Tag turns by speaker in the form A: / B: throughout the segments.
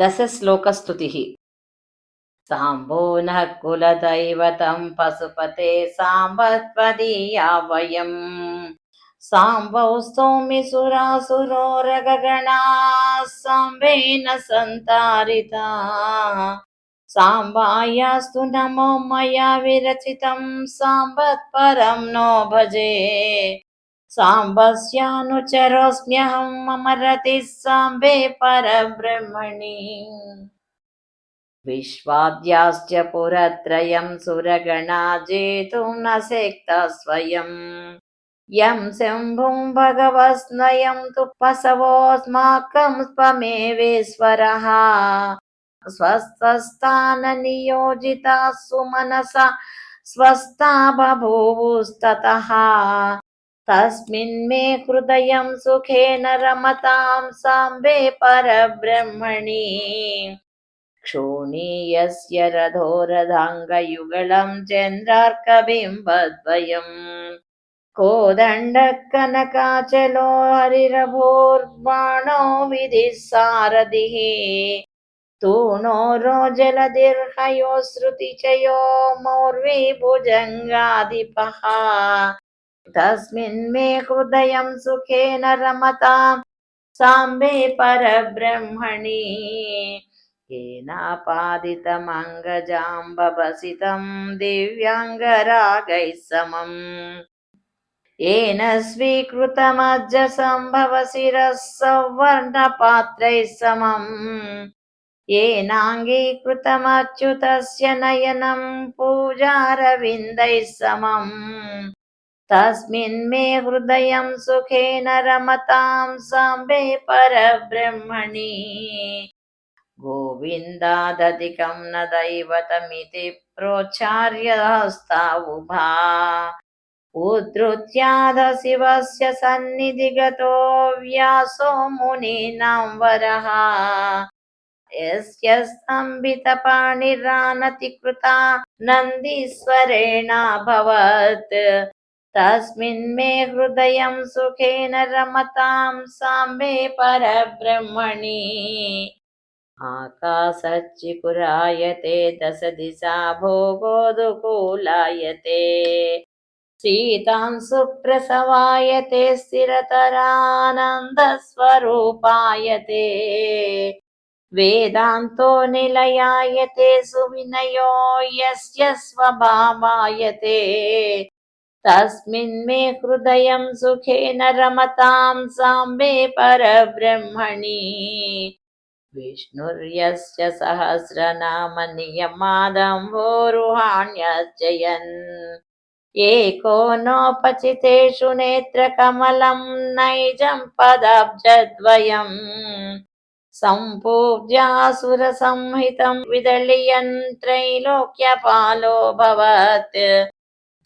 A: दशश्लोकस्तुतिः साम्बो नः कुलदैवतं पशुपते साम्बत्वदीया वयम् साम्बौ स्तोमि सुरासुरोरगगणाः साम्बेन सन्तारिता साम्बायास्तु नमो मया विरचितं साम्बत्परं नो भजे సాంబస్యానుచరోస్మ్యహం మమ రతి సాంబే పరబ్రహ్మణి విశ్వాద్యాశ్చ పురత్రయం సురగణా జేతుం న శక్త స్వయం యం శంభుం భగవస్నయం తు పసవోస్మాకం స్వమేవేశ్వరः స్వస్థస్థాననియోజితా సుమనస స్వస్థా బభూవుస్తతః तस्मिन् मे हृदयं सुखेन रमतां साम्बे परब्रह्मणि क्षोणीयस्य रथोरथाङ्गयुगलं चन्द्रार्कबिम्बद्वयम् कोदण्डकनकाचलो हरिरभूर्बाणो विधिः सारथिः तूणो रोजलदिर्हयो श्रुतिचयो मौर्वी भुजङ्गाधिपः तस्मिन् मे हृदयं सुखेन रमतां साम्बे परब्रह्मणि येनापादितमङ्गजाम्बभसितं दिव्याङ्गरागैः समम् येन स्वीकृतमज्जसम्भवशिरः सौवर्णपात्रैः समम् येनाङ्गीकृतमच्युतस्य नयनं पूजारविन्दैः समम् तस्मिन् मे हृदयं सुखेन रमतां साम्बे परब्रह्मणि गोविन्दादधिकं न दैवतमिति प्रोच्चार्य हस्तावुभा उद्धृत्याध शिवस्य सन्निधिगतो व्यासो मुनीनां वरः यस्य स्तम्भितपाणिरानतिकृता नन्दीश्वरेणाभवत् तस्मिन् मे हृदयं सुखेन रमतां साम्बे परब्रह्मणि आकाशच्चिकुरायते दश दिशा भोगोदुकूलायते सीतां सुप्रसवायते स्थिरतरानन्दस्वरूपायते वेदान्तो निलयायते सुविनयो यस्य स्वभावायते तस्मिन् मे हृदयं सुखेन रमतां साम्बे परब्रह्मणि विष्णुर्यस्य सहस्रनाम नियमादम्भोरुहाण्यर्चयन् एको नोपचितेषु नेत्रकमलं नैजं पदाब्जद्वयम् सम्पूज्यासुरसंहितं विदलियन् त्रैलोक्यपालोऽभवत्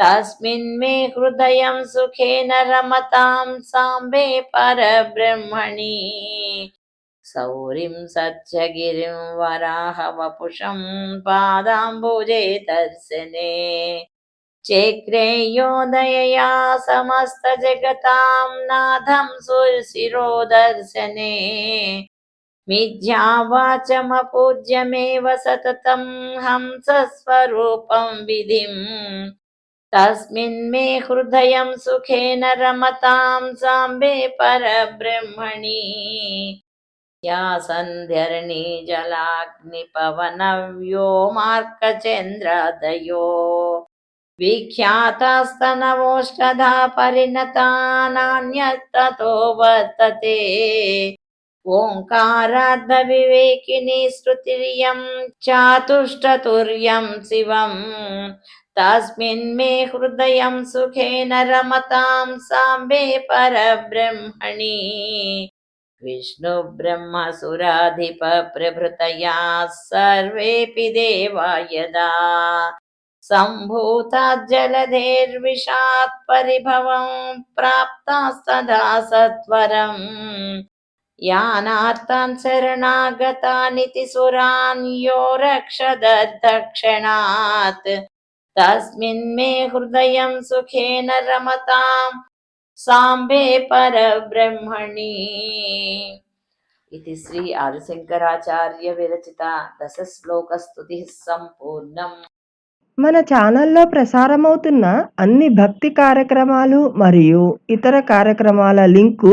A: तस्मिन् मे हृदयं सुखेन रमतां साम्बे परब्रह्मणि सौरिं सत्यगिरिं वराहवपुषं पादाम्बुजे दर्शने चेक्रेयोदयया समस्तजगतां नाथं सुशिरोदर्शने मिथ्यावाचमपूज्यमेव सततं हंसस्वरूपं विधिम् तस्मिन् मे हृदयं सुखेन रमतां साम्बे परब्रह्मणि या सन्ध्यर्णी जलाग्निपवनव्योमार्कचन्द्रादयो विख्यातास्तनवोष्ठधा परिणता नान्यत्ततो वर्तते ओङ्कारार्धविवेकिनी श्रुतिर्यं चातुष्टतुर्यं शिवम् तस्मिन् मे हृदयं सुखेन रमतां साम्बे परब्रह्मणि विष्णुब्रह्मसुराधिपप्रभृतया सर्वेऽपि देवा यदा सम्भूता जलधेर्विषात् परिभवं प्राप्तास्तदा सत्वरम् यानार्थान् शरणागतानिति सुरान् यो रक्षदक्षणात् तस्मिन् मे हृदयं सुखेन रमतां साम्बे परब्रह्मणि इति श्री आदिशङ्कराचार्य विरचिता दशश्लोकस्तुतिः सम्पूर्णम्
B: మన ఛానల్లో ప్రసారమవుతున్న అన్ని భక్తి కార్యక్రమాలు మరియు ఇతర కార్యక్రమాల లింకు